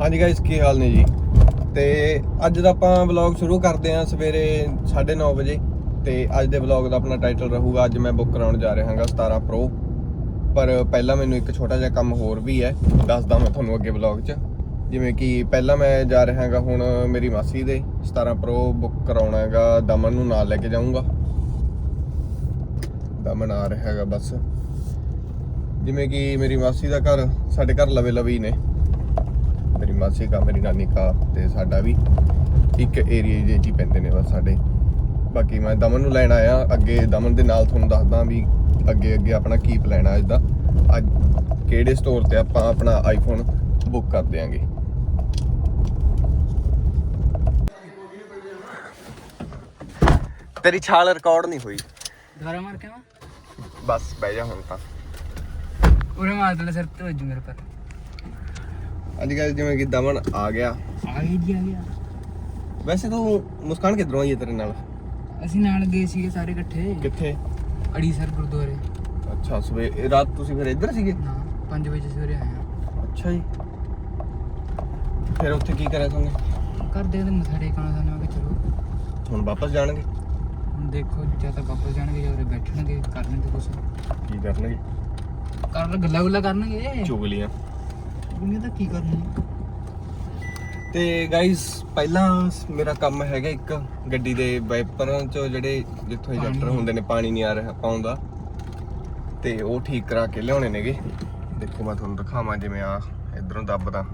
ਹਾਂਜੀ ਗਾਇਸ ਕੀ ਹਾਲ ਨੇ ਜੀ? ਤੇ ਅੱਜ ਦਾ ਆਪਾਂ ਵਲੌਗ ਸ਼ੁਰੂ ਕਰਦੇ ਹਾਂ ਸਵੇਰੇ 9:30 ਵਜੇ ਤੇ ਅੱਜ ਦੇ ਵਲੌਗ ਦਾ ਆਪਣਾ ਟਾਈਟਲ ਰਹੂਗਾ, ਅੱਜ ਮੈਂ ਬੁੱਕ ਕਰਾਉਣ ਜਾ ਰਿਹਾ ਹਾਂਗਾ 17 ਪ੍ਰੋ ਪਰ ਪਹਿਲਾਂ ਮੈਨੂੰ ਇੱਕ ਛੋਟਾ ਜਿਹਾ ਕੰਮ ਹੋਰ ਵੀ ਹੈ, ਦੱਸਦਾ ਮੈਂ ਤੁਹਾਨੂੰ ਅੱਗੇ ਵਲੌਗ 'ਚ। ਜਿਵੇਂ ਕਿ ਪਹਿਲਾਂ ਮੈਂ ਜਾ ਰਿਹਾ ਹਾਂਗਾ ਹੁਣ ਮੇਰੀ ਮਾਸੀ ਦੇ 17 ਪ੍ਰੋ ਬੁੱਕ ਕਰਾਉਣਾ ਹੈਗਾ, ਦਮਨ ਨੂੰ ਨਾਲ ਲੈ ਕੇ ਜਾਊਂਗਾ। ਦਮਨ ਆ ਰਿਹਾ ਹੈਗਾ ਬਸ। ਜਿਵੇਂ ਕਿ ਮੇਰੀ ਮਾਸੀ ਦਾ ਘਰ, ਸਾਡੇ ਘਰ ਲਵੇ ਲਵੇ ਹੀ ਨੇ। ਮੇਰੀ ਮਾਸੀ ਕਾ ਮੇਰੀ ਨਾਨੀ ਕਾ ਤੇ ਸਾਡਾ ਵੀ ਇੱਕ ਏਰੀਆ ਦੇ ਹੀ ਪੈਂਦੇ ਨੇ ਬਸ ਸਾਡੇ। ਬਾਕੀ ਮੈਂ ਦਮਨ ਨੂੰ ਲੈਣ ਆਇਆ ਅੱਗੇ ਦਮਨ ਦੇ ਨਾਲ ਤੁਹਾਨੂੰ ਦੱਸਦਾ ਵੀ ਅੱਗੇ ਅੱਗੇ ਆਪਣਾ ਕੀ ਪਲਾਨ ਆ ਅੱਜ ਦਾ ਅੱਜ ਕਿਹੜੇ ਸਟੋਰ ਤੇ ਆਪਾਂ ਆਪਣਾ ਆਈਫੋਨ ਬੁੱਕ ਕਰ ਦਿਆਂਗੇ। ਤੇਰੀ ਛਾਲ ਰਿਕਾਰਡ ਨਹੀਂ ਹੋਈ। ਦੁਬਾਰਾ ਮਾਰ ਕੇ ਬਸ ਬਹਿ ਜਾ ਹੁਣ ਤਾਂ। ਉਰੇ ਮਾਰ ਦੇਣਾ ਸਿਰ ਤੇ ਵੱਜੂ ਮੇਰੇ ਪਰ। ਅੱਜ ਕੱਲ੍ਹ ਜਿਵੇਂ ਕਿ ਦਮਨ ਆ ਗਿਆ ਆ ਗਈ ਜੀ ਆ ਗਿਆ ਵੈਸੇ ਤੂੰ ਮੁਸਕਾਨ ਕਿੱਧਰੋਂ ਆਈ ਹੈ ਤੇਰੇ ਨਾਲ ਅਸੀਂ ਨਾਲ ਗਏ ਸੀਗੇ ਸਾਰੇ ਇਕੱਠੇ ਕਿੱਥੇ ਅੜੀਸਰ ਗੁਰਦੁਆਰੇ ਅੱਛਾ ਸਵੇਰੇ ਰਾਤ ਤੁਸੀਂ ਫਿਰ ਇੱਧਰ ਸੀਗੇ ਨਾ 5 ਵਜੇ ਸਵੇਰੇ ਆਏ ਆ ਅੱਛਾ ਜੀ ਫਿਰ ਉੱਥੇ ਕੀ ਕਰਿਆ ਤੁਹਾਨੂੰ ਘਰ ਦੇ ਤੇ ਮੱਥਾ ਟੇਕਣਾ ਸਾਨੂੰ ਮੈਂ ਕਿਹਾ ਚਲੋ ਹੁਣ ਵਾਪਸ ਜਾਣਗੇ ਹੁਣ ਦੇਖੋ ਜਾਂ ਤਾਂ ਵਾਪਸ ਜਾਣਗੇ ਜਾਂ ਉਰੇ ਬੈਠਣਗੇ ਕਰਨਗੇ ਕੁਛ ਕੀ ਕਰਨਗੇ ਕਰ ਗੱਲਾਂ ਗੁੱਲਾਂ ਕਰਨਗੇ ਚੁਗਲੀਆਂ ਉਹਨੇ ਤਾਂ ਕੀ ਕਰਨਾ ਤੇ ਗਾਇਸ ਪਹਿਲਾਂ ਮੇਰਾ ਕੰਮ ਹੈਗਾ ਇੱਕ ਗੱਡੀ ਦੇ ਵਾਈਪਰਾਂ ਚੋਂ ਜਿਹੜੇ ਜਿੱਥੋਂ ਇੰਜੈਕਟਰ। ਹੁੰਦੇ ਨੇ ਪਾਣੀ ਨਹੀਂ ਆ ਰਿਹਾ ਪਾਉਂਦਾ ਤੇ ਉਹ ਠੀਕ ਕਰਾ ਕੇ ਲਿਆਉਣੇ ਨੇਗੇ। ਦੇਖੋ ਮੈਂ ਤੁਹਾਨੂੰ ਦਿਖਾਵਾਂ ਜਿਵੇਂ ਆ ਇਧਰੋਂ ਦੱਬਦਾ।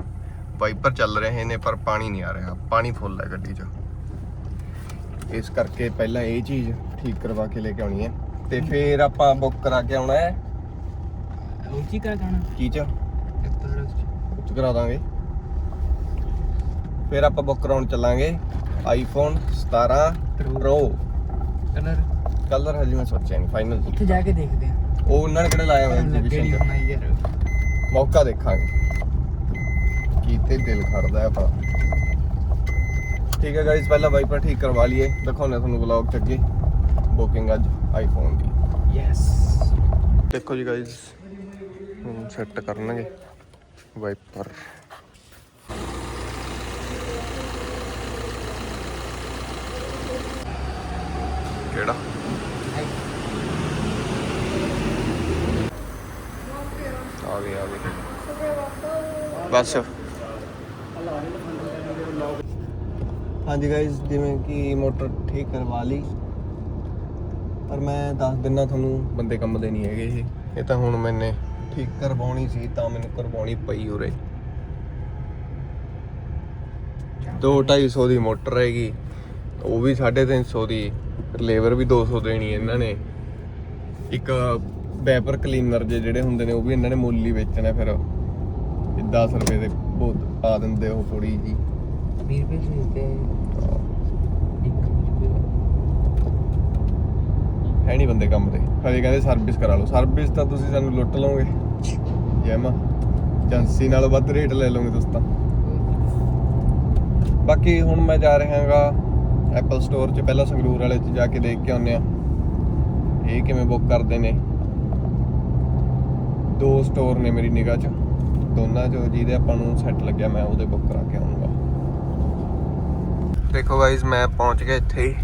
ਵਾਈਪਰ ਚੱਲ ਰਹੇ ਨੇ ਪਰ ਪਾਣੀ ਨਹੀਂ ਆ ਰਿਹਾ। ਪਾਣੀ ਫੁੱਲ ਹੈ ਗੱਡੀ 'ਚ। ਇਸ ਕਰਕੇ ਪਹਿਲਾਂ ਇਹ ਚੀਜ਼ ਠੀਕ ਕਰਵਾ ਕੇ ਲੈ ਕੇ ਆਉਣੀ ਹੈ। ਤੇ ਫਿਰ ਆਪਾਂ ਬੁੱਕ ਕਰਾ ਕੇ ਆਉਣਾ ਹੈ। ਉਹ ਕੀ ਕਰਾ ਕਰਨਾ ਕੀ 'ਚ। ਉੱਚ ਕਰਾ ਦਾਂਗੇ। ਫਿਰ ਆਪਾਂ ਬੁੱਕ ਕਰਾਉਣ ਚੱਲਾਂਗੇ ਆਈਫੋਨ 17 Pro ਕਲਰ ਕਲਰ ਹਜੇ ਮੈਂ ਸੋਚਿਆ ਨਹੀਂ ਫਾਈਨਲ ਉੱਥੇ ਜਾ ਕੇ ਦੇਖਦੇ ਆ। ਉਹ ਉਹਨਾਂ ਨੇ ਕਿਹੜਾ ਲਾਇਆ ਹੋਇਆ ਐਗਜ਼ੀਬਿਸ਼ਨ 'ਚ? ਹੋਣਾ ਯਾਰ? ਮੌਕਾ ਦੇਖਾਂਗੇ। ਕੀਤੇ ਦਿਲ ਖੜਦਾ ਹੈ ਆਪਣਾ ਠੀਕ ਹੈ ਗਾਇਸ ਪਹਿਲਾਂ ਵਾਈਪਰ ਠੀਕ ਕਰਵਾ ਲਈਏ। ਦਿਖਾਉਂਦੇ ਤੁਹਾਨੂੰ ਵਲੌਗ ਚ ਅੱਗੇ। ਬੁਕਿੰਗ ਅੱਜ ਆਈਫੋਨ ਦੀ। ਯੈਸ ਦੇਖੋ ਜੀ ਗਾਇਸ ਹੁਣ ਸੈੱਟ ਕਰਨਗੇ। ਵਾਈਪਰ ਕਿਹੜਾ ਆ ਗਏ ਆ ਗਏ ਬਸ ਹਾਂਜੀ ਗਾਇਸ ਜਿਵੇਂ ਕਿ ਮੋਟਰ ਠੀਕ ਕਰਵਾ ਲਈ ਪਰ ਮੈਂ ਦੱਸ ਦਿੰਨਾ ਤੁਹਾਨੂੰ ਬੰਦੇ ਕੰਮ ਦੇ ਨਹੀਂ ਹੈਗੇ ਇਹ ਇਹ ਤਾਂ ਹੁਣ ਮੈਨੇ ਠੀਕ ਕਰਵਾਉਣੀ ਸੀ ਤਾਂ ਮੈਨੂੰ ਕਰਵਾਉਣੀ ਪਈ ਉਰੇ। 2-250 ਦੀ ਮੋਟਰ ਹੈਗੀ ਉਹ ਵੀ 350 ਦੀ ਲੇਬਰ ਵੀ 200 ਦੇਣੀ ਇਹਨਾਂ ਨੇ। ਇੱਕ ਵੈਪਰ ਕਲੀਨਰ ਜੇ ਜਿਹੜੇ ਹੁੰਦੇ ਨੇ ਉਹ ਵੀ ਇਹਨਾਂ ਨੇ ਮੁੱਲ ਹੀ ਵੇਚਣਾ ਫਿਰ। 10 ਰੁਪਏ ਦੇ ਬਹੁਤ ਪਾ ਦਿੰਦੇ ਉਹ ਥੋੜੀ ਜੀ। 20 ਰੁਪਏ ਰੁਪਏ ਹੈ ਨਹੀਂ ਬੰਦੇ ਕੰਮ ਤੇ। ਹਜੇ ਕਹਿੰਦੇ ਸਰਵਿਸ ਕਰਾ ਲਓ। ਸਰਵਿਸ ਤਾਂ ਤੁਸੀਂ ਸਾਨੂੰ ਲੁੱਟ ਲਓਗੇ। ਜੈਮਾ। ਏਜੰਸੀ ਨਾਲੋਂ ਵੱਧ ਰੇਟ ਲੈ ਲਓਗੇ ਤੁਸੀਂ ਤਾਂ। ਬਾਕੀ ਹੁਣ ਮੈਂ ਜਾ ਰਿਹਾ ਐਪਲ ਸਟੋਰ 'ਚ, ਪਹਿਲਾਂ ਸੰਗਰੂਰ ਵਾਲੇ 'ਚ ਜਾ ਕੇ ਦੇਖ ਕੇ ਆਉਂਦੇ ਆ ਇਹ ਕਿਵੇਂ ਬੁੱਕ ਕਰਦੇ ਨੇ। ਦੋ ਸਟੋਰ ਨੇ ਮੇਰੀ ਨਿਗਾਹ 'ਚ। ਦੋਨਾਂ 'ਚੋਂ ਜਿਹਦੇ ਆਪਾਂ ਨੂੰ ਸੈੱਟ ਲੱਗਿਆ, ਮੈਂ ਉਹਦੇ ਬੁੱਕ ਕਰਾ ਕੇ ਆਉਂਗਾ। ਦੇਖੋ ਗਾਇਜ਼ ਮੈਂ ਪਹੁੰਚ ਗਿਆ ਇੱਥੇ ਹੀ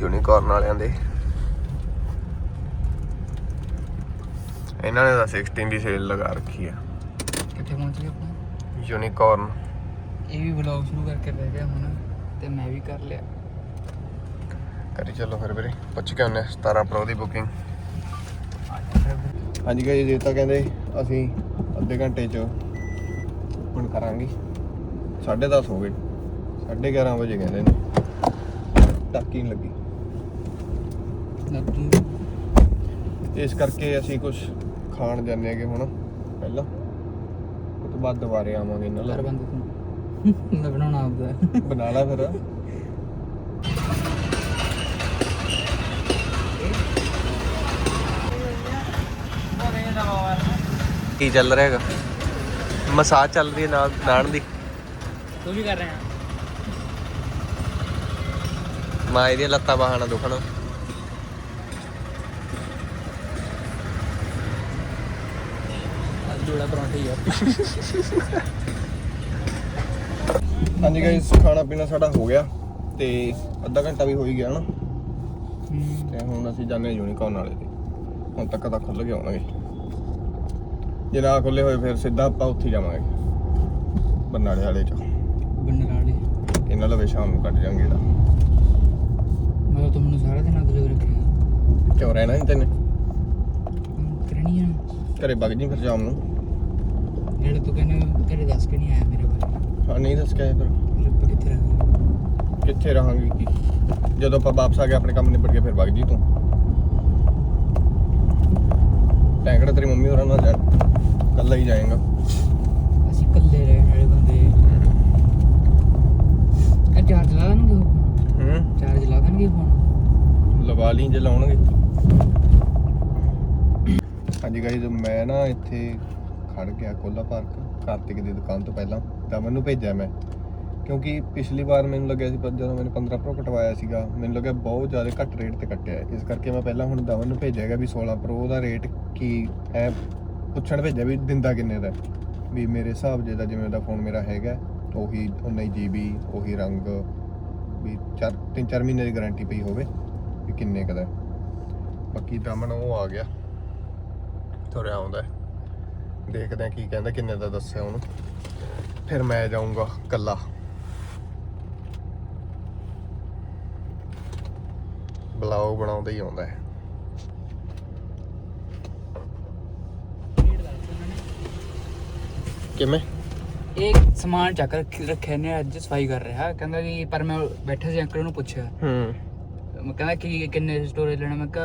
ਯੂਨੀਕੋਰਨ ਵਾਲਿਆਂ ਦੇ। ਇਹਨਾਂ ਨੇ ਤਾਂ 16 ਦੀ ਸੇਲ ਲਗਾ ਰੱਖੀ ਆ। ਕਿੱਥੇ ਪਹੁੰਚ ਗਏ ਆਪਾਂ? ਯੂਨੀਕੋਰਨ ਇਹ ਵੀ ਵਲੌਗ ਸ਼ੁਰੂ ਕਰਕੇ ਬਹਿ ਗਿਆ ਹੁਣ ਤੇ ਮੈਂ ਵੀ ਕਰ ਲਿਆ। ਕਰੀ ਚੱਲੋ ਫਿਰ ਵੀਰੇ ਪੁੱਛ ਕੇ ਆਉਂਦੇ ਹਾਂ 17 ਪ੍ਰੋ ਦੀ ਬੁਕਿੰਗ। ਹਾਂਜੀ ਗਾਇਜ਼ ਇਹ ਤਾਂ ਕਹਿੰਦੇ ਅਸੀਂ ਅੱਧੇ ਘੰਟੇ 'ਚ ਓਪਨ ਕਰਾਂਗੇ। 10:30 ਹੋ ਗਏ। 11:30 ਵਜੇ ਕਹਿੰਦੇ ਨੇ। ਟੱਕੀ ਨਹੀਂ ਲੱਗੀ। ਲੱਗੀ। ਇਸ ਕਰਕੇ ਅਸੀਂ ਕੁਝ ਖਾਣ ਜਾਂਦੇ ਹੈਗੇ ਹੁਣ ਪਹਿਲਾਂ। ਉਸ ਤੋਂ ਬਾਅਦ ਦੁਬਾਰੇ ਆਵਾਂਗੇ ਇਹਨਾਂ ਨਾਲ ਬੰਦ ਤੂੰ। ਮੈਂ ਬਣਾਉਣਾ ਆਪਦਾ। ਬਣਾ ਲਾ ਫਿਰ। ਕੀ ਚੱਲ ਰਿਹਾ ਹੈਗਾ? ਮਸਾਜ ਚੱਲ ਰਹੀ ਹੈ ਨਾਲ ਨਾਣ ਦੀ। ਤੂੰ ਵੀ ਕਰ ਰਿਹਾ। ਮਾਂ ਇਹਦੀਆਂ ਲੱਤਾਂ ਬਾਹਾਂ ਦੁਖਣ। ਜੋੜਾ ਪਰੌਂਠੇ ਆ। ਹਾਂਜੀ ਗਾਇਸ ਖਾਣਾ ਪੀਣਾ ਸਾਡਾ ਹੋ ਗਿਆ ਤੇ ਅੱਧਾ ਘੰਟਾ ਵੀ ਹੋ ਹੀ ਗਿਆ ਨਾ। ਤੇ ਹੁਣ ਅਸੀਂ ਜਾਂਦੇ ਯੂਨੀਕੌਰਨ ਵਾਲੇ ਤੇ। ਹੁਣ ਤੱਕ ਤਾਂ ਖੁੱਲ ਗਏ ਹੋਣਗੇ ਜੇ ਨਾ ਖੁੱਲੇ ਹੋਏ ਫਿਰ ਸਿੱਧਾ ਆਪਾਂ ਉੱਥੇ ਜਾਵਾਂਗੇ। ਬਰਨਾਲੇ ਵਾਲੇ ਚ। ਬੰਨਰ ਵਾਲੇ ਇਹਨਾਂ ਲਵੇ ਸ਼ਾਮ ਨੂੰ ਕੱਢ ਜਾਾਂਗੇ ਇਹਦਾ। ਮੈਂ ਤੁਹਾਨੂੰ ਸਾਰਾ ਦਿਨ ਅੱਗ ਲੱਗ ਰੱਖਿਆ। ਕਿਉਂ ਰਹਿਣਾ ਨਹੀਂ ਤੈਨੇ? ਕਰਨੀ ਆ। ਘਰੇ ਵਗ ਜੀ ਫਿਰ ਸ਼ਾਮ ਨੂੰ। ਜਿਹੜਾ ਤੂੰ ਕਹਿੰਦਾ ਘਰੇ ਦੱਸ ਕੇ ਨਹੀਂ ਆਇਆ ਮੇਰੇ ਬਾਰੇ। ਹਾਂ ਨਹੀਂ ਦੱਸ ਕੇ ਆਏ ਫਿਰ। ਫਿਰ ਆਪਾਂ ਕਿੱਥੇ ਰਹਾਂਗੇ? ਕਿੱਥੇ ਰਹਾਂਗੇ ਕੀ? ਜਦੋਂ ਆਪਾਂ ਵਾਪਸ ਆ ਗਏ ਆਪਣੇ ਕੰਮ ਨਿਬੜ ਕੇ ਫਿਰ ਵਗ ਜੀ ਤੂੰ। ਟੈਂਕੜਾ ਤੇਰੀ ਮੰਮੀ ਹੋਰਾਂ ਨਾਲ ਜਾਣ ਕੱਲਾ ਹੀ ਜਾਏਗਾ। ਅਸੀਂ ਇਕੱਲੇ ਰਹਿਣ ਵਾਲੇ ਬੰਦੇ। ਇਹ ਚਾਰਜ ਲਾ ਦੇਣਗੇ ਉਹ ਹੂੰ। ਚਾਰਜ ਲਾ ਦੇਣਗੇ ਫੋਨ? ਲਵਾ ਲਈ ਜੇ ਲਾਉਣਗੇ। ਹਾਂਜੀ ਗਾਇਜ਼ ਮੈਂ ਨਾ ਇੱਥੇ ਖੜ ਗਿਆ ਕੋਲਾ ਪਾਰਕ ਕਾਰਤਿਕ ਦੀ ਦੁਕਾਨ ਤੋਂ ਪਹਿਲਾਂ ਤਾਂ ਮੈਨੂੰ ਭੇਜਿਆ ਮੈਂ। ਕਿਉਂਕਿ ਪਿਛਲੀ ਵਾਰ ਮੈਨੂੰ ਲੱਗਿਆ ਸੀ, ਪਰ ਜਦੋਂ ਮੈंने 15 ਪ੍ਰੋ ਕਟਵਾਇਆ ਸੀਗਾ, ਮੈਨੂੰ ਲੱਗਿਆ ਬਹੁਤ ਜ਼ਿਆਦਾ ਘੱਟ ਰੇਟ ਤੇ ਕੱਟਿਆ। ਇਸ ਕਰਕੇ ਮੈਂ ਪਹਿਲਾਂ ਹੁਣ ਦਮਨ ਨੂੰ ਭੇਜਿਆ ਹੈਗਾ ਵੀ 16 ਪ੍ਰੋ ਦਾ ਰੇਟ ਕੀ ਹੈ, ਪੁੱਛਣ ਭੇਜਿਆ ਵੀ ਦਿੰਦਾ ਕਿੰਨੇ ਦਾ ਵੀ ਮੇਰੇ ਹਿਸਾਬ ਜੇ ਦਾ ਜਿਵੇਂ ਦਾ ਫੋਨ ਮੇਰਾ ਹੈਗਾ, ਉਹੀ 19 GB, ਉਹੀ ਰੰਗ, ਵੀ ਚਾਰ, ਤਿੰਨ ਚਾਰ ਮਹੀਨੇ ਦੀ ਗਾਰੰਟੀ ਪਈ ਹੋਵੇ ਵੀ ਕਿੰਨੇ ਕਦਾ ਬਾਕੀ ਦਮਨ ਉਹ ਆ ਗਿਆ, ਤੁਰਿਆ ਆਉਂਦਾ ਦੇਖਦੇ ਆ ਕੀ ਕਹਿੰਦਾ ਕਿੰਨੇ ਦਾ ਦੱਸਿਆ ਉਹਨੂੰ। ਫਿਰ ਮੈਂ ਜਾਊਂਗਾ ਕੱਲਾ ਬਲੌਗ ਬਣਾਉਂਦਾ ਹੀ ਆਉਂਦਾ ਹੈ। ਕਿਵੇਂ? ਇਹ ਸਮਾਨ ਚੱਕ ਰੱਖ- ਰੱਖਿਆ ਨੇ ਅੱਜ ਸਫ਼ਾਈ ਕਰ ਰਿਹਾ। ਕਹਿੰਦਾ ਕਿ ਪਰ ਮੈਂ ਬੈਠੇ ਸੀ ਅੰਕਲ ਨੂੰ ਪੁੱਛਿਆ। ਹੂੰ। ਮੈਂ ਕਹਿੰਦਾ ਕਿ ਕਿੰਨੇ ਸਟੋਰੇਜ ਲੈਣਾ? ਮੈਂ ਕਿਹਾ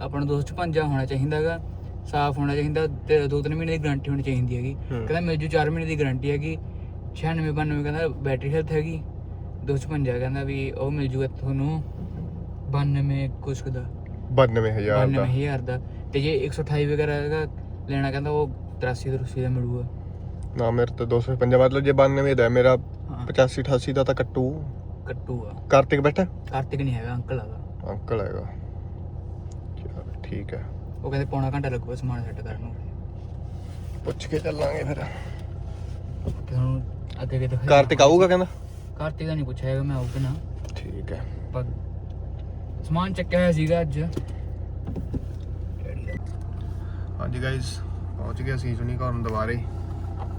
ਆਪਣਾ 256 ਹੋਣਾ ਚਾਹੀਦਾਗਾ ਸਾਫ਼ ਹੋਣਾ ਚਾਹੀਦਾ ਤੇ ਦੋ ਤਿੰਨ ਮਹੀਨੇ ਦੀ ਗਾਰੰਟੀ ਹੋਣੀ ਚਾਹੀਦੀ ਹੈਗੀ। ਹੂੰ। ਕਹਿੰਦਾ ਮੇਰੇ ਜੋ 4 ਮਹੀਨੇ ਦੀ ਗਾਰੰਟੀ ਹੈਗੀ 96 92 ਕਹਿੰਦਾ ਬੈਟਰੀ ਹੈਲਥ ਹੈਗੀ 256 ਕਹਿੰਦਾ ਵੀ ਉਹ ਮਿਲ ਜੂਗਾ ਤੁਹਾਨੂੰ 92 ਕੁਛ ਕੁ ਦਾ। 92000 ਦਾ। 92000 ਦਾ। ਤੇ ਜੇ 128 ਵਗੈਰਾ ਹੈਗਾ ਲੈਣਾ ਕਹਿੰਦਾ ਉਹ 83 83 ਦਾ ਮਿਲੂਗਾ। ਨਾ ਮੇਰੇ ਤਾਂ 250 ਮਤਲਬ ਜੇ 92 ਦਾ ਹੈ, ਮੇਰਾ ਹਾਂ। 85 88 ਦਾ ਤਾਂ ਕੱਟੂ। ਕੱਟੂਗਾ। ਕਾਰਤਿਕ ਬੈਠਾ? ਕਾਰਤਿਕ ਨਹੀਂ ਹੈਗਾ ਅੰਕਲ ਹੈਗਾ। ਅੰਕਲ ਹੈਗਾ। ਚਲ ਠੀਕ ਹੈ। ਉਹ ਕਹਿੰਦੇ ਪੌਣਾ ਘੰਟਾ ਲੱਗੂਗਾ ਸਮਾਨ ਸੈੱਟ ਕਰਨ ਨੂੰ। ਪੁੱਛ ਕੇ ਚੱਲਾਂਗੇ ਫਿਰ। ਤੇ ਹੁਣ ਅੱਗੇ ਅੱਗੇ ਦਿਖਾਈ। ਕਾਰਤਿਕ ਆਊਗਾ ਕਹਿੰਦਾ? ਕਾਰਤਿਕ ਦਾ ਨਹੀਂ ਪੁੱਛਿਆ ਹੈਗਾ ਮੈਂ ਆਊਗਾ ਨਾ। ਠੀਕ ਹੈ। ਪਰ ਸਮਾਨ ਚੱਕਿਆ ਹੋਇਆ ਸੀਗਾ ਅੱਜ। ਹਾਂਜੀ ਗਾਇਸ ਪਹੁੰਚ ਗਏ ਅਸੀਂ ਯੂਨੀਕੌਰਨ ਦੁਬਾਰੇ।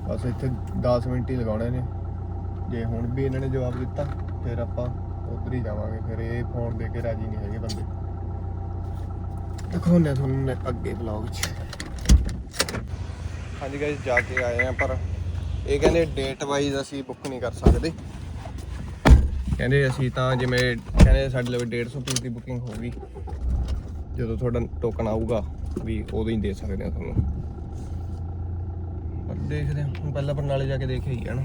ਬਸ ਇੱਥੇ 10 ਮਿੰਟ ਹੀ ਲਗਾਉਣੇ ਨੇ। ਜੇ ਹੁਣ ਵੀ ਇਹਨਾਂ ਨੇ ਜਵਾਬ ਦਿੱਤਾ ਫਿਰ ਆਪਾਂ ਉਧਰ ਹੀ ਜਾਵਾਂਗੇ। ਫਿਰ ਇਹ ਫੋਨ ਦੇ ਕੇ ਰਾਜੀ ਨਹੀਂ ਹੈਗੇ ਬੰਦੇ। ਦਿਖਾਉਂਦੇ ਤੁਹਾਨੂੰ ਨੇ ਅੱਗੇ ਵਲੌਗ 'ਚ। ਹਾਂਜੀ ਗਾਇਸ ਜਾ ਕੇ ਆਏ ਆ ਪਰ ਇਹ ਕਹਿੰਦੇ ਡੇਟ ਵਾਈਜ਼ ਅਸੀਂ ਬੁੱਕ ਨਹੀਂ ਕਰ ਸਕਦੇ। ਕਹਿੰਦੇ ਅਸੀਂ ਤਾਂ ਜਿਵੇਂ ਕਹਿੰਦੇ ਸਾਡੇ ਲਈ 150 ਪੀਸ ਦੀ ਬੁਕਿੰਗ ਹੋ ਗਈ। ਜਦੋਂ ਤੁਹਾਡਾ ਟੋਕਨ ਆਊਗਾ ਵੀ ਉਦੋਂ ਹੀ ਦੇ ਸਕਦੇ ਆ ਤੁਹਾਨੂੰ। ਪਰ ਦੇਖਦੇ ਹਾਂ ਪਹਿਲਾਂ ਬਰਨਾਲੇ ਜਾ ਕੇ ਦੇਖੇ ਹੀ ਆ ਨਾ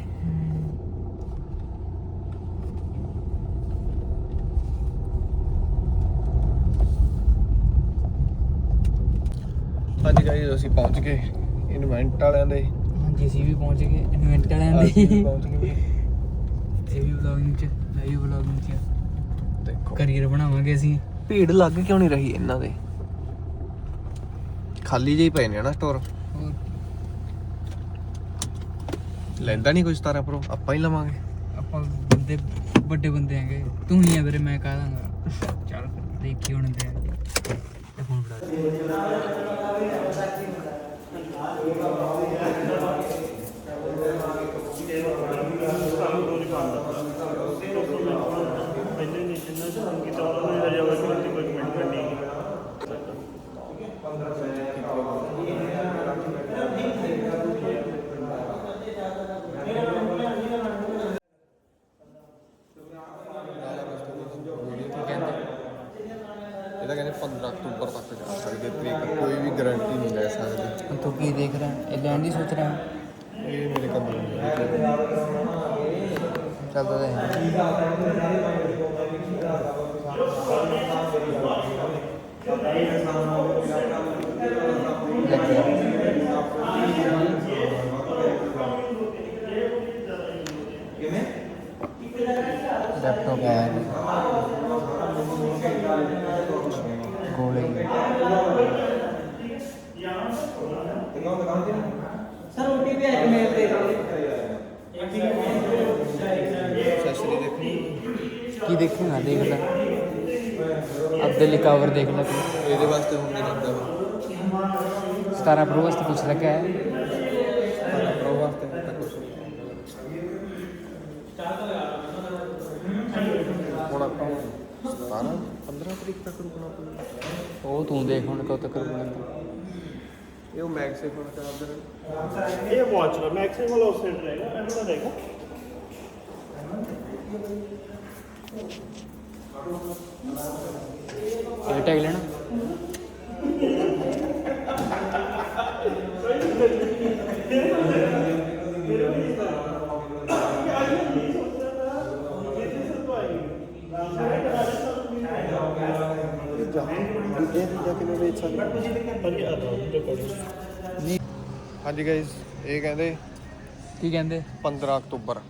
ਹਾਂਜੀ ਗਾਇਸ ਅਸੀਂ ਪਹੁੰਚ ਗਏ ਇਨਵੈਂਟ ਵਾਲਿਆਂ ਦੇ। ਹਾਂਜੀ ਅਸੀਂ ਵੀ ਪਹੁੰਚ ਗਏ ਇਨਵੈਂਟ ਵਾਲਿਆਂ ਦੇ। ਪਹੁੰਚ ਗਏ ਇਹ ਵੀ ਵਲੌਗਿੰਗ ਚ ਮੈਂ ਵੀ ਵਲੌਗਿੰਗ ਚ। ਦੇਖੋ। ਕਰੀਅਰ ਬਣਾਵਾਂਗੇ ਅਸੀਂ। ਭੀੜ ਲੱਗ ਕਿਉਂ ਨਹੀਂ ਰਹੀ ਇਹਨਾਂ ਦੇ? ਖਾਲੀ ਜਿਹੀ ਪਏ ਨੇ ਨਾ ਸਟੋਰ ਲੈਂਦਾ ਨਹੀਂ ਕੋਈ 17 ਪ੍ਰੋ ਆਪਾਂ ਹੀ ਲਵਾਂਗੇ। ਆਪਾਂ ਬੰਦੇ ਵੱਡੇ ਬੰਦੇ ਹੈਗੇ। ਤੂੰ ਹੀ ਆ ਵੀਰੇ ਮੈਂ ਕਹ ਦਾਂਗਾ। ਚੱਲ ਦੇਖੀ ਹੁਣ ਤੇ। ਫੋਨ ਫੜਾ ਦੇ। ਪਹਿਲੇ ਨਹੀਂ ਜਿੰਨਾ ਜਨ ਕੀਤਾ ਉਹਨਾਂ ਨੇ ਹਜੇ ਵਰਕ ਦੀ ਕੋਈ ਕਮਿਟਮੈਂਟ ਨਹੀਂ ਇਹਦਾ ਕਹਿੰਦੇ 15 ਅਕਤੂਬਰ ਤੱਕ ਜਾ ਸਕਦੇ ਤਰੀਕ ਕੋਈ ਵੀ ਗਾਰੰਟੀ ਨਹੀਂ ਲੈ ਸਕਦੇ। ਹੁਣ ਤੂੰ ਕੀ ਦੇਖ ਰਿਹਾ? ਇਹ ਲੈਣ ਦੀ ਸੋਚ ਰਿਹਾ? ਇਹ ਮੇਰੇ ਕੰਮ ਨਹੀਂ ਚੱਲਦਾ ਤਾਂ ਹੈ ਲੈਪਟਾਪ ਹੈ। ਗੋਲੇ ਸਰ ਓਟੀਪੀ ਇੱਕ ਮੇਲ ਦੇ ਦਿਓ ਦੇਖੇਗਾ ਦੇਖ ਲੈ। ਅੱਧੇ ਲਈ ਕਵਰ ਦੇਖ ਲੈ ਤੂੰ। ਇਹਦੇ ਵਾਸਤੇ ਹੁਣ ਨਹੀਂ ਲੈਂਦਾ ਮੈਂ 17 ਪ੍ਰੋ ਵਾਸਤੇ ਪੁੱਛ ਲੱਗਾ ਹੈ ਪਰ ਪ੍ਰੋ ਵਾਸਤੇ ਤਾਂ ਕੁਛ ਨਹੀਂ। ਹੁਣ ਆਪਾਂ 17 15 ਤਰੀਕ ਤੱਕ ਰੁਕਣਾ ਪਊਗਾ। ਉਹ ਤੂੰ ਦੇਖ ਹੁਣ ਕਦੋਂ ਤੱਕ ਰੁਕਣਾ। ਇਹ ਉਹ ਮੈਕਸੇ ਫੋਨ ਕਰ ਦਰ ਇਹ ਵਾਚ ਦਾ ਮੈਕਸਿਮਮ ਆਫਸੈਟ ਰਹੇਗਾ ਇਹਨਾਂ ਦਾ ਦੇਖੋ। ਇਹ ਟੈਗ ਲੈਣਾ। ਹਾਂਜੀ ਗਾਇਸ ਇਹ ਕਹਿੰਦੇ ਕੀ ਕਹਿੰਦੇ? 15 ਅਕਤੂਬਰ।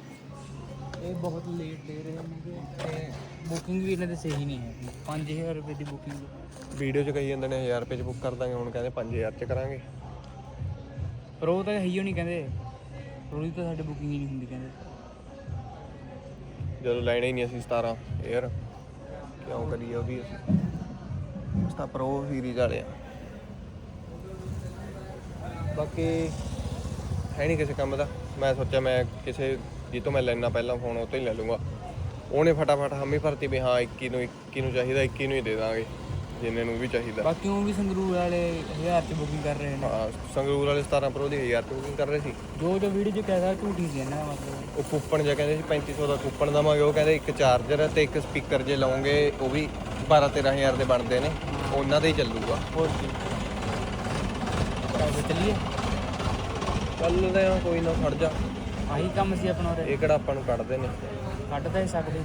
ਇਹ ਬਹੁਤ ਲੇਟ ਦੇ ਰਹੇ ਨੇ ਤੇ ਬੁਕਿੰਗ ਵੀ ਇਹਨਾਂ ਦੇ ਸਹੀ ਨਹੀਂ ਹੈ 5000 ਰੁਪਏ ਦੀ ਬੁਕਿੰਗ ਵੀਡੀਓ 'ਚ ਕਹੀ ਜਾਂਦੇ ਨੇ 1000 ਰੁਪਏ 'ਚ ਬੁੱਕ ਕਰ ਦਾਂਗੇ ਹੁਣ ਕਹਿੰਦੇ 5000 'ਚ ਕਰਾਂਗੇ। ਪਰ ਉਹ ਤਾਂ ਹੀ ਨਹੀਂ ਕਹਿੰਦੇ। ਰੋਜ਼ ਤਾਂ ਸਾਡੇ ਬੁਕਿੰਗ ਹੀ ਨਹੀਂ ਹੁੰਦੀ ਕਹਿੰਦੇ। ਜਦੋਂ ਲੈਣਾ ਹੀ ਨਹੀਂ ਅਸੀਂ 17 ਏਅਰ ਕਿਉਂ ਕਰੀਏ ਉਹ ਵੀ ਅਸੀਂ? ਉਸ ਪ੍ਰੋ ਸੀਰੀਜ਼ ਵਾਲੇ ਆ। ਬਾਕੀ ਹੈ ਨਹੀਂ ਕਿਸੇ ਕੰਮ ਦਾ। ਮੈਂ ਸੋਚਿਆ ਮੈਂ ਕਿਸੇ ਜਿੱਤੋਂ ਮੈਂ ਲੈਣਾ ਪਹਿਲਾਂ ਫੋਨ ਉਹ ਤੋਂ ਹੀ ਲੈ ਲੂੰਗਾ ਉਹਨੇ ਫਟਾਫਟ ਹਮੀ ਭਰਤੀ ਵੀ ਹਾਂ 21 ਨੂੰ 21 ਨੂੰ ਚਾਹੀਦਾ 21 ਨੂੰ ਹੀ ਦੇ ਦਾਂਗੇ ਜਿੰਨੇ ਨੂੰ ਵੀ ਚਾਹੀਦਾ। ਬਾਕੀ ਉਹ ਵੀ ਸੰਗਰੂਰ ਵਾਲੇ 1000 ਚ ਬੁਕਿੰਗ ਕਰ ਰਹੇ ਨੇ। ਹਾਂ ਸੰਗਰੂਰ ਵਾਲੇ 17 ਪ੍ਰੋ ਦੀ 1000 ਰੁਪਏ ਬੁਕਿੰਗ ਕਰ ਰਹੇ ਸੀ। ਜੋ ਜੋ ਵੀਡੀਓ ਚ ਕਹਿਦਾ ਝੂਠੀ ਸੀ ਇਹਨਾਂ ਮਤਲਬ। ਉਹ ਕੂਪਨ ਜਿਹਾ ਕਹਿੰਦੇ ਸੀ 3500 ਦਾ ਕੂਪਨ ਦਵਾਂਗੇ ਉਹ ਕਹਿੰਦੇ ਇੱਕ ਚਾਰਜਰ ਤੇ ਇੱਕ ਸਪੀਕਰ ਜੇ ਲਾਉਂਗੇ ਉਹ ਵੀ 12 13000 ਦੇ ਬਣਦੇ ਨੇ ਉਹਨਾਂ ਦੇ ਹੀ ਚੱਲੂਗਾ। ਹੋਰ ਕੀ। ਚੱਲ ਚੱਲੀਏ। ਚੱਲਦੇ ਆ ਕੋਈ ਨਾ ਖੜ ਜਾ। ਆਹੀ ਕੰਮ ਸੀ ਆਪਣਾ ਉਰੇ। ਇਹ ਕਿਹੜਾ ਆਪਾਂ ਨੂੰ ਕੱਢਦੇ ਨੇ? ਕੱਢ ਤਾਂ ਹੀ ਸਕਦੇ ਨੀ।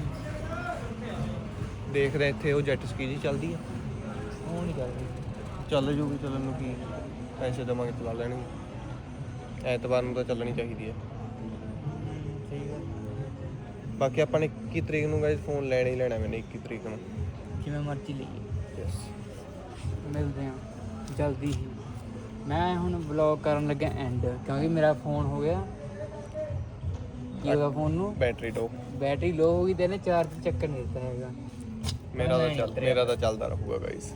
ਦੇਖਦੇ ਇੱਥੇ ਉਹ ਜੈਟ ਸਕੀ ਜੀ ਚੱਲਦੀ ਆ। ਉਹ ਨਹੀਂ ਕਰਦੇ ਚੱਲ ਜੂਗੀ ਚੱਲਣ ਨੂੰ ਕੀ ਪੈਸੇ ਦੇਵਾਂਗੇ ਚਲਾ ਲੈਣਗੇ। ਐਤਵਾਰ ਨੂੰ ਤਾਂ ਚੱਲਣੀ ਚਾਹੀਦੀ ਹੈ ਬਾਕੀ ਆਪਾਂ ਨੇ 21 ਤਰੀਕ ਨੂੰ ਗਾਇਸ ਫੋਨ ਲੈਣਾ ਹੀ ਲੈਣਾ ਮੈਨੇ 21 ਤਰੀਕ ਨੂੰ। ਜਿਵੇਂ ਮਰਜ਼ੀ ਲਈਏ ਯੈਸ ਮਿਲਦੇ ਹਾਂ ਜਲਦੀ ਹੀ ਮੈਂ ਹੁਣ ਵਲੌਗ ਕਰਨ ਲੱਗਾ ਐਂਡ ਕਿਉਂਕਿ ਮੇਰਾ ਫੋਨ ਹੋ ਗਿਆ। ਕੀ ਹੋਗਾ ਫੋਨ ਨੂੰ? ਬੈਟਰੀ ਟੋ ਬੈਟਰੀ ਲੋ ਹੋ ਗਈ ਤੇ ਇਹਨੇ ਚਾਰਜ ਚੱਕਰ ਨਹੀਂ ਦਿੱਤਾ ਹੈਗਾ। ਮੇਰਾ ਤਾਂ ਨਹੀਂ, ਚੱਲ ਮੇਰਾ ਤਾਂ ਚੱਲਦਾ ਰਹੂਗਾ ਗਾਇਸ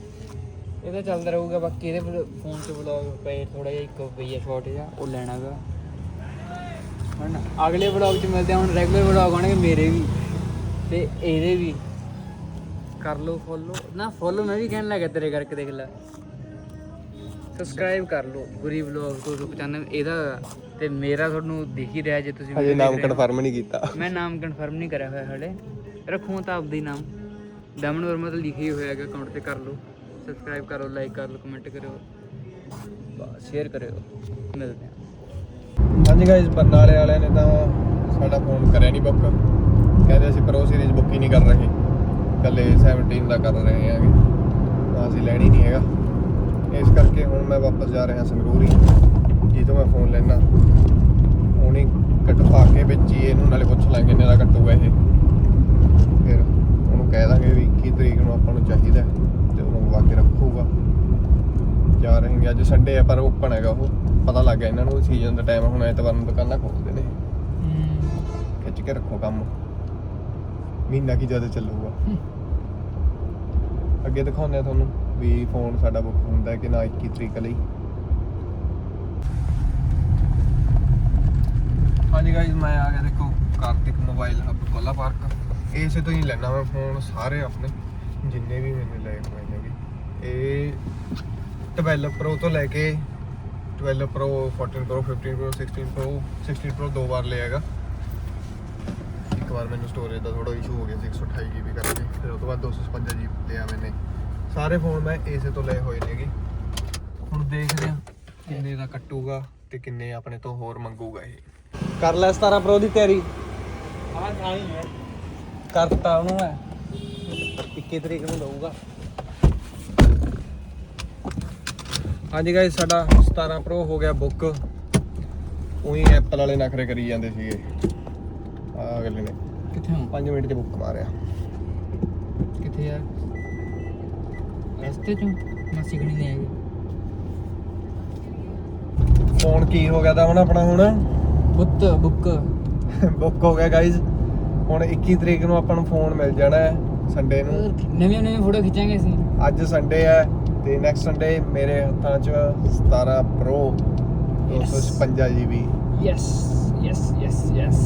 ਇਹ ਤਾਂ ਚੱਲਦਾ ਰਹੂਗਾ ਬਾਕੀ ਇਹਦੇ ਫੋਨ 'ਚ ਵਲੌਗ ਪਏ ਥੋੜਾ ਜਿਹਾ ਇੱਕ ਪਈ ਹੈ ਸ਼ਾਰਟ ਜਿਹਾ ਉਹ ਲੈਣਾਗਾ ਹੁਣ ਅਗਲੇ ਵਲੌਗ 'ਚ ਮਿਲਦੇ ਹਾਂ ਹੁਣ ਰੈਗੂਲਰ ਵਲੌਗ ਆਉਣਗੇ ਮੇਰੇ ਵੀ ਤੇ ਇਹਦੇ ਵੀ। ਕਰ ਲਓ ਫੋਲੋ। ਨਾ ਫੋਲੋ ਮੈਂ ਵੀ ਕਹਿਣ ਲੱਗਾ ਤੇਰੇ ਕਰਕੇ ਦੇਖ ਲੈ। ਸਬਸਕ੍ਰਾਈਬ ਕਰ ਲਓ ਗੁਰੀ ਵਲੌਗ 295 ਇਹਦਾ ਤੇ ਮੇਰਾ ਤੁਹਾਨੂੰ ਦਿਖ ਹੀ ਰਿਹਾ ਜੇ ਤੁਸੀਂ ਹਜੇ ਨਾਮ। ਕਨਫਰਮ ਨਹੀਂ ਕੀਤਾ। ਮੈਂ ਨਾਮ ਕਨਫਰਮ ਨਹੀਂ ਕਰਿਆ ਹੋਇਆ ਹਲੇ। ਰੱਖੂੰ ਤਾਂ ਆਪਦਾ ਨਾਮ। ਦਮਨ ਵਰਮਾ ਤਾਂ ਲਿਖਿਆ ਹੀ ਹੋਇਆ ਹੈਗਾ ਅਕਾਊਂਟ ਤੇ ਕਰ ਲਓ। ਸਬਸਕ੍ਰਾਈਬ ਕਰੋ ਲਾਈਕ ਕਰ ਲਓ ਕਮੈਂਟ ਕਰਿਓ। ਸ਼ੇਅਰ ਕਰਿਓ। ਮਿਲਦੇ ਹਾਂ। ਹਾਂਜੀ ਗਾਇਸ ਬਰਨਾਲੇ ਵਾਲਿਆਂ ਨੇ ਤਾਂ ਸਾਡਾ ਫੋਨ ਕਰਿਆ ਨਹੀਂ ਬੁੱਕ ਕਹਿੰਦੇ ਅਸੀਂ ਪ੍ਰੋ ਸੀਰੀਜ਼ ਬੁੱਕ ਹੀ ਨਹੀਂ ਕਰ ਰਹੇ। ਕੱਲੇ 17 ਦਾ ਕਰ ਰਹੇ ਹੈਗੇ। ਤਾਂ ਅਸੀਂ ਲੈਣੀ ਨਹੀਂ ਹੈਗਾ। ਇਸ ਕਰਕੇ ਹੁਣ ਮੈਂ ਵਾਪਸ ਜਾ ਰਿਹਾ ਸੰਗਰੂਰ। ਹੀ ਜਿੱਦੋਂ ਮੈਂ ਫੋਨ ਲੈਣਾ ਉਹਨੇ ਕਟਵਾ ਕੇ ਵਿੱਚ ਹੀ ਇਹਨੂੰ ਨਾਲੇ ਪੁੱਛ ਲਾਂਗੇ ਕਿੰਨੇ ਦਾ ਕੱਟੂਗਾ ਇਹ। ਫਿਰ ਉਹਨੂੰ ਕਹਿ ਦਾਂਗੇ ਵੀ 21 ਤਰੀਕ ਨੂੰ ਆਪਾਂ ਨੂੰ ਚਾਹੀਦਾ ਤੇ ਉਹ ਮੰਗਵਾ ਕੇ ਰੱਖੂਗਾ। ਜਾ ਰਹੇ ਹਾਂ ਅੱਜ ਸੰਡੇ ਹੈ ਪਰ ਓਪਨ ਹੈਗਾ ਉਹ। ਪਤਾ ਲੱਗ ਗਿਆ ਇਹਨਾਂ ਨੂੰ ਸੀਜ਼ਨ ਦਾ ਟਾਈਮ ਹੁਣ ਐਤਵਾਰ ਨੂੰ ਦੁਕਾਨਾਂ ਖੋਲਦੇ ਨੇ। ਖਿੱਚ ਕੇ ਰੱਖੋ ਕੰਮ। ਮਹੀਨਾ ਕੀ ਜ਼ਿਆਦਾ ਚੱਲੂਗਾ। ਅੱਗੇ ਦਿਖਾਉਂਦੇ ਆ ਤੁਹਾਨੂੰ ਵੀ ਫੋਨ ਸਾਡਾ ਬੁੱਕ ਹੁੰਦਾ ਕਿ ਨਾ 21 ਤਰੀਕ ਲਈ। ਹਾਂਜੀ ਗਾਇਜ਼ ਮੈਂ ਆ ਗਿਆ ਦੇਖੋ ਕਾਰਤਿਕ ਮੋਬਾਈਲ ਹੱਬ ਕੋਲਾ ਪਾਰਕ ਇਸੇ ਤੋਂ ਹੀ ਲੈਣਾ ਮੈਂ ਫੋਨ ਸਾਰੇ ਆਪਣੇ ਜਿੰਨੇ ਵੀ ਮੈंने ਲਏ ਹੋਏ ਨੇਗੇ ਇਹ 12 ਪ੍ਰੋ ਤੋਂ ਲੈ ਕੇ 12 pro 14 pro 15 pro 16 pro 16 pro ਦੋ ਵਾਰ ਲਿਆ ਹੈਗਾ। ਇੱਕ ਵਾਰ ਮੈਨੂੰ ਸਟੋਰੇਜ ਦਾ ਥੋੜਾ ਇਸ਼ੂ ਹੋ ਗਿਆ ਸੀ 128 GB ਕਰਕੇ। ਫਿਰ ਉਸ ਤੋਂ ਬਾਅਦ 256 GB ਲਿਆ ਮੈਨੇ ਸਾਰੇ ਫੋਨ ਮੈਂ ਇਸੇ ਤੋਂ ਲਏ ਹੋਏ ਨੇਗੇ। ਹੁਣ ਦੇਖਦੇ ਆ ਕਿੰਨੇ ਦਾ ਕੱਟੂਗਾ ਤੇ ਕਿੰਨੇ ਆਪਣੇ ਤੋਂ ਹੋਰ ਮੰਗੂਗਾ ਇਹ। ਕਰ ਲੈ 17 ਪ੍ਰੋ ਦੀ ਤਿਆਰੀ। ਹਾਂ ਆਈ ਹੈ ਕਰਤਾ ਉਹਨੂੰ ਮੈਂ। 21 ਤਰੀਕ ਨੂੰ ਦਊਗਾ। ਹਾਂਜੀ ਗਾਇਸ ਸਾਡਾ 17 ਪ੍ਰੋ ਹੋ ਗਿਆ ਬੁੱਕ ਉਹੀ ਐਪਲ ਵਾਲੇ ਨਖਰੇ ਕਰੀ ਜਾਂਦੇ ਸੀਗੇ। ਆ ਅਗਲੇ ਨੇ। ਕਿੱਥੇ ਹੋ 5 ਮਿੰਟ 'ਚ ਬੁੱਕ ਮਾਰਿਆ। ਕਿੱਥੇ ਯਾਰ ਰਸਤੇ ਚੋਂ? ਮਾਸੀ ਖਣੀ ਨਹੀਂ ਆਏਗੀ ਫੋਨ ਕੀ ਹੋ ਗਿਆ ਤਾਂ ਹੁਣ ਆਪਣਾ ਹੁਣ? ਬੁੱਤ ਬੁੱਕ। ਬੁੱਕ ਹੋ ਗਿਆ ਗਾਇਸ ਹੁਣ 21 ਤਰੀਕ ਨੂੰ ਆਪਾਂ ਨੂੰ ਫੋਨ ਮਿਲ ਜਾਣਾ ਹੈ ਸੰਡੇ ਨੂੰ। ਨਵੀਆਂ ਨਵੀਆਂ ਫੋਟੋ ਖਿੱਚਾਂਗੇ ਅਸੀਂ। ਅੱਜ ਸੰਡੇ ਹੈ ਤੇ ਨੈਕਸਟ ਸੰਡੇ ਮੇਰੇ ਹੱਥਾਂ 'ਚ 17 Pro 256 GB yes yes yes yes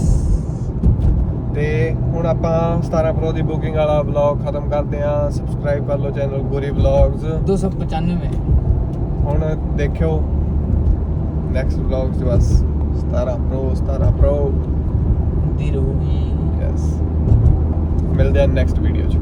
ਤੇ ਹੁਣ ਆਪਾਂ 17 Pro ਦੀ ਬੁਕਿੰਗ ਵਾਲਾ ਵਲੌਗ ਖਤਮ ਕਰਦੇ ਆਂ ਸਬਸਕ੍ਰਾਈਬ ਕਰ ਲਓ ਚੈਨਲ ਗੋਰੀ ਵਲੌਗਸ 295 ਹੁਣ ਦੇਖਿਓ ਨੈਕਸਟ ਵਲੌਗ 'ਚ ਬਸ। 17 Pro 17 Pro ਹੁੰਦੀ ਰਹੂਗੀ। ਯੈਸ ਮਿਲਦੇ ਆਂ ਨੈਕਸਟ ਵੀਡੀਓ 'ਚ।